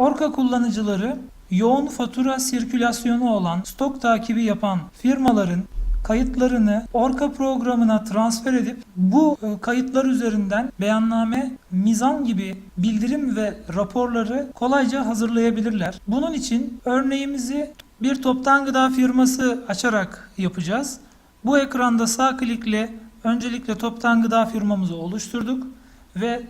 Orka kullanıcıları yoğun fatura sirkülasyonu olan stok takibi yapan firmaların kayıtlarını Orka programına transfer edip bu e, kayıtlar üzerinden beyanname, mizan gibi bildirim ve raporları kolayca hazırlayabilirler. Bunun için örneğimizi bir toptan gıda firması açarak yapacağız. Bu ekranda sağ klikle öncelikle toptan gıda firmamızı oluşturduk ve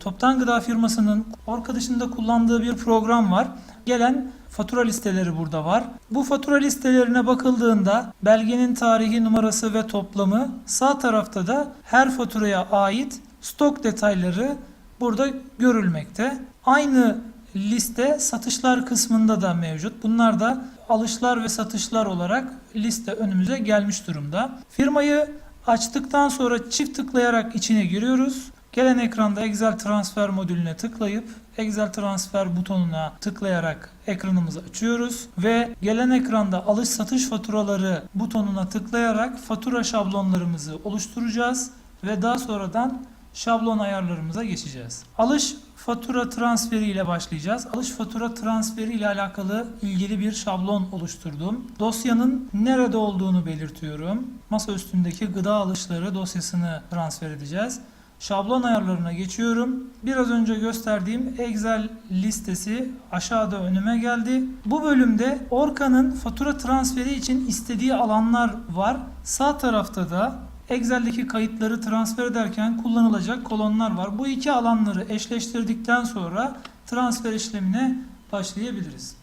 Toptan Gıda firmasının Orka dışında kullandığı bir program var. Gelen fatura listeleri burada var. Bu fatura listelerine bakıldığında belgenin tarihi numarası ve toplamı sağ tarafta da her faturaya ait stok detayları burada görülmekte. Aynı liste satışlar kısmında da mevcut. Bunlar da alışlar ve satışlar olarak liste önümüze gelmiş durumda. Firmayı açtıktan sonra çift tıklayarak içine giriyoruz. Gelen ekranda Excel transfer modülüne tıklayıp Excel transfer butonuna tıklayarak ekranımızı açıyoruz ve gelen ekranda alış satış faturaları butonuna tıklayarak fatura şablonlarımızı oluşturacağız ve daha sonradan şablon ayarlarımıza geçeceğiz. Alış fatura transferi ile başlayacağız. Alış fatura transferi ile alakalı ilgili bir şablon oluşturdum. Dosyanın nerede olduğunu belirtiyorum. Masa üstündeki gıda alışları dosyasını transfer edeceğiz. Şablon ayarlarına geçiyorum. Biraz önce gösterdiğim Excel listesi aşağıda önüme geldi. Bu bölümde Orka'nın fatura transferi için istediği alanlar var. Sağ tarafta da Excel'deki kayıtları transfer ederken kullanılacak kolonlar var. Bu iki alanları eşleştirdikten sonra transfer işlemine başlayabiliriz.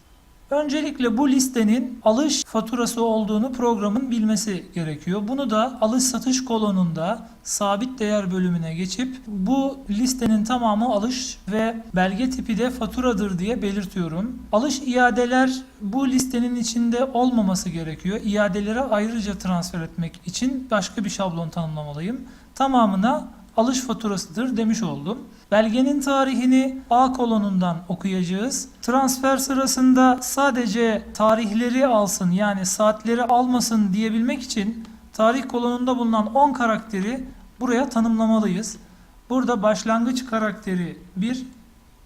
Öncelikle bu listenin alış faturası olduğunu programın bilmesi gerekiyor. Bunu da alış satış kolonunda sabit değer bölümüne geçip bu listenin tamamı alış ve belge tipi de faturadır diye belirtiyorum. Alış iadeler bu listenin içinde olmaması gerekiyor. İadelere ayrıca transfer etmek için başka bir şablon tanımlamalıyım. Tamamına alış faturasıdır demiş oldum. Belgenin tarihini A kolonundan okuyacağız. Transfer sırasında sadece tarihleri alsın yani saatleri almasın diyebilmek için tarih kolonunda bulunan 10 karakteri buraya tanımlamalıyız. Burada başlangıç karakteri 1,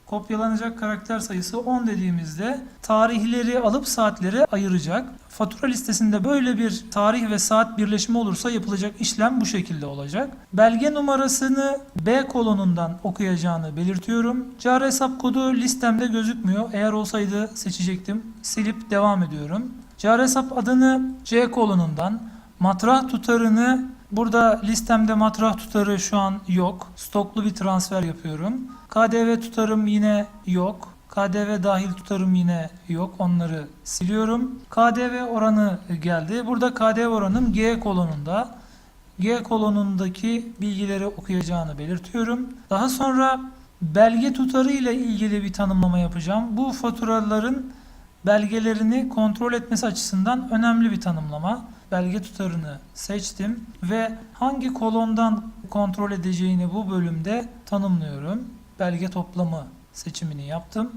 kopyalanacak karakter sayısı 10 dediğimizde tarihleri alıp saatleri ayıracak. Fatura listesinde böyle bir tarih ve saat birleşimi olursa yapılacak işlem bu şekilde olacak. Belge numarasını B kolonundan okuyacağını belirtiyorum. Cari hesap kodu listemde gözükmüyor. Eğer olsaydı seçecektim. Silip devam ediyorum. Cari hesap adını C kolonundan, matrah tutarını Burada listemde matrah tutarı şu an yok. Stoklu bir transfer yapıyorum. KDV tutarım yine yok. KDV dahil tutarım yine yok. Onları siliyorum. KDV oranı geldi. Burada KDV oranım G kolonunda. G kolonundaki bilgileri okuyacağını belirtiyorum. Daha sonra belge tutarı ile ilgili bir tanımlama yapacağım. Bu faturaların belgelerini kontrol etmesi açısından önemli bir tanımlama. Belge tutarını seçtim ve hangi kolondan kontrol edeceğini bu bölümde tanımlıyorum. Belge toplamı seçimini yaptım.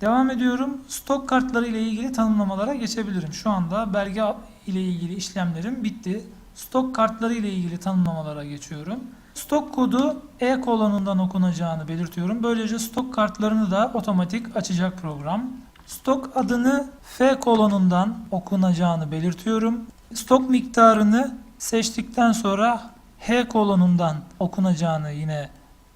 Devam ediyorum. Stok kartları ile ilgili tanımlamalara geçebilirim. Şu anda belge ile ilgili işlemlerim bitti. Stok kartları ile ilgili tanımlamalara geçiyorum. Stok kodu E kolonundan okunacağını belirtiyorum. Böylece stok kartlarını da otomatik açacak program. Stok adını F kolonundan okunacağını belirtiyorum. Stok miktarını seçtikten sonra H kolonundan okunacağını yine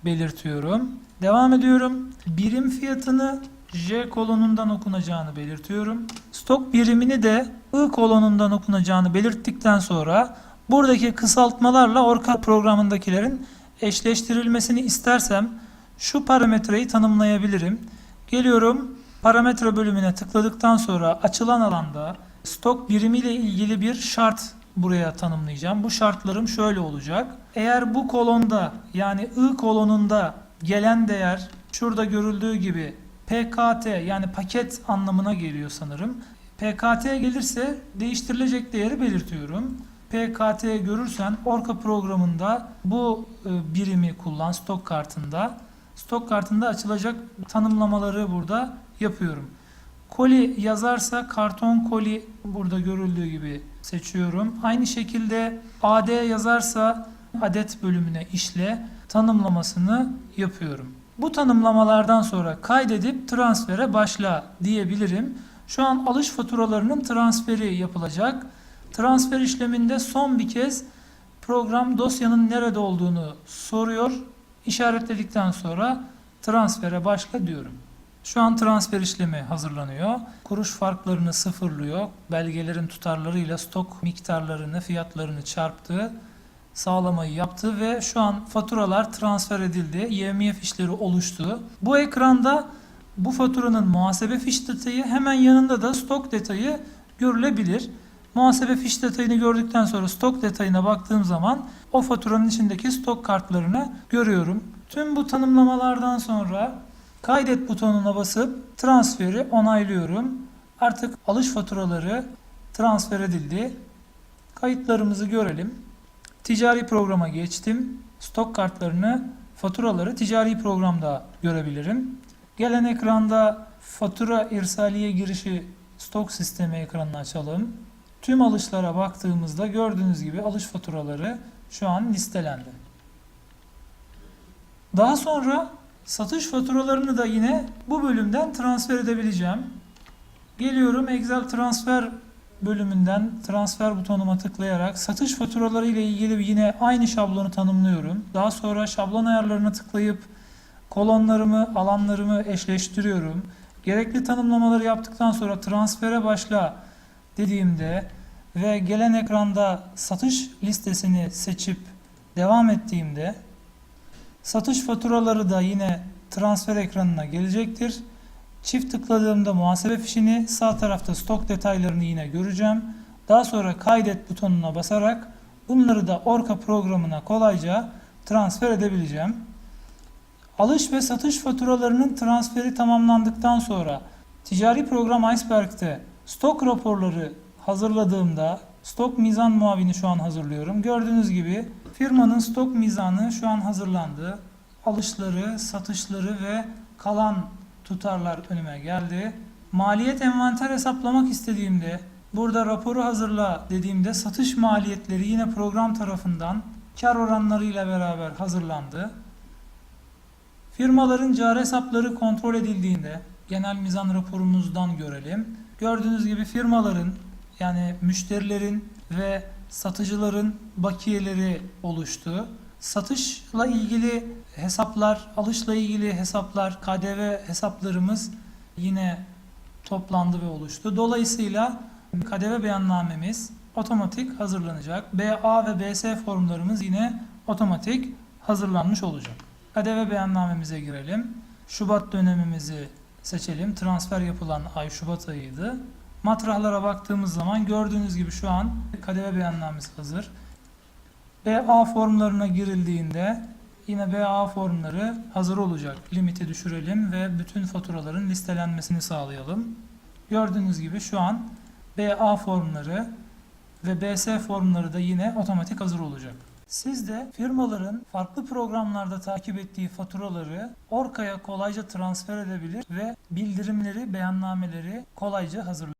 belirtiyorum. Devam ediyorum. Birim fiyatını J kolonundan okunacağını belirtiyorum. Stok birimini de I kolonundan okunacağını belirttikten sonra buradaki kısaltmalarla Orca programındakilerin eşleştirilmesini istersem şu parametreyi tanımlayabilirim. Geliyorum parametre bölümüne tıkladıktan sonra açılan alanda stok birimiyle ilgili bir şart buraya tanımlayacağım. Bu şartlarım şöyle olacak. Eğer bu kolonda yani I kolonunda gelen değer şurada görüldüğü gibi PKT yani paket anlamına geliyor sanırım. PKT gelirse değiştirilecek değeri belirtiyorum. PKT görürsen Orca programında bu e, birimi kullan stok kartında. Stok kartında açılacak tanımlamaları burada yapıyorum. Koli yazarsa karton koli burada görüldüğü gibi seçiyorum. Aynı şekilde AD yazarsa adet bölümüne işle tanımlamasını yapıyorum. Bu tanımlamalardan sonra kaydedip transfere başla diyebilirim. Şu an alış faturalarının transferi yapılacak. Transfer işleminde son bir kez program dosyanın nerede olduğunu soruyor. İşaretledikten sonra transfere başla diyorum. Şu an transfer işlemi hazırlanıyor. Kuruş farklarını sıfırlıyor. Belgelerin tutarlarıyla stok miktarlarını, fiyatlarını çarptı. Sağlamayı yaptı ve şu an faturalar transfer edildi. YMY fişleri oluştu. Bu ekranda bu faturanın muhasebe fiş detayı hemen yanında da stok detayı görülebilir. Muhasebe fiş detayını gördükten sonra stok detayına baktığım zaman o faturanın içindeki stok kartlarını görüyorum. Tüm bu tanımlamalardan sonra kaydet butonuna basıp transferi onaylıyorum. Artık alış faturaları transfer edildi. Kayıtlarımızı görelim. Ticari programa geçtim. Stok kartlarını, faturaları ticari programda görebilirim. Gelen ekranda fatura irsaliye girişi stok sistemi ekranını açalım. Tüm alışlara baktığımızda gördüğünüz gibi alış faturaları şu an listelendi. Daha sonra satış faturalarını da yine bu bölümden transfer edebileceğim. Geliyorum Excel transfer bölümünden transfer butonuma tıklayarak satış faturaları ile ilgili yine aynı şablonu tanımlıyorum. Daha sonra şablon ayarlarına tıklayıp kolonlarımı, alanlarımı eşleştiriyorum. Gerekli tanımlamaları yaptıktan sonra transfere başla dediğimde ve gelen ekranda satış listesini seçip devam ettiğimde satış faturaları da yine transfer ekranına gelecektir. Çift tıkladığımda muhasebe fişini sağ tarafta stok detaylarını yine göreceğim. Daha sonra kaydet butonuna basarak bunları da Orca programına kolayca transfer edebileceğim. Alış ve satış faturalarının transferi tamamlandıktan sonra ticari program Iceberg'te stok raporları hazırladığımda stok mizan muavini şu an hazırlıyorum. Gördüğünüz gibi firmanın stok mizanı şu an hazırlandı. Alışları, satışları ve kalan tutarlar önüme geldi. Maliyet envanter hesaplamak istediğimde burada raporu hazırla dediğimde satış maliyetleri yine program tarafından kar oranlarıyla beraber hazırlandı. Firmaların cari hesapları kontrol edildiğinde genel mizan raporumuzdan görelim. Gördüğünüz gibi firmaların yani müşterilerin ve satıcıların bakiyeleri oluştu. Satışla ilgili hesaplar, alışla ilgili hesaplar, KDV hesaplarımız yine toplandı ve oluştu. Dolayısıyla KDV beyannamemiz otomatik hazırlanacak. BA ve BS formlarımız yine otomatik hazırlanmış olacak. KDV beyannamemize girelim. Şubat dönemimizi seçelim. Transfer yapılan ay Şubat ayıydı. Matrahlara baktığımız zaman gördüğünüz gibi şu an KDV beyannamesi hazır. BA formlarına girildiğinde yine BA formları hazır olacak. Limiti düşürelim ve bütün faturaların listelenmesini sağlayalım. Gördüğünüz gibi şu an BA formları ve BS formları da yine otomatik hazır olacak. Siz de firmaların farklı programlarda takip ettiği faturaları Orka'ya kolayca transfer edebilir ve bildirimleri, beyannameleri kolayca hazırlayabilirsiniz.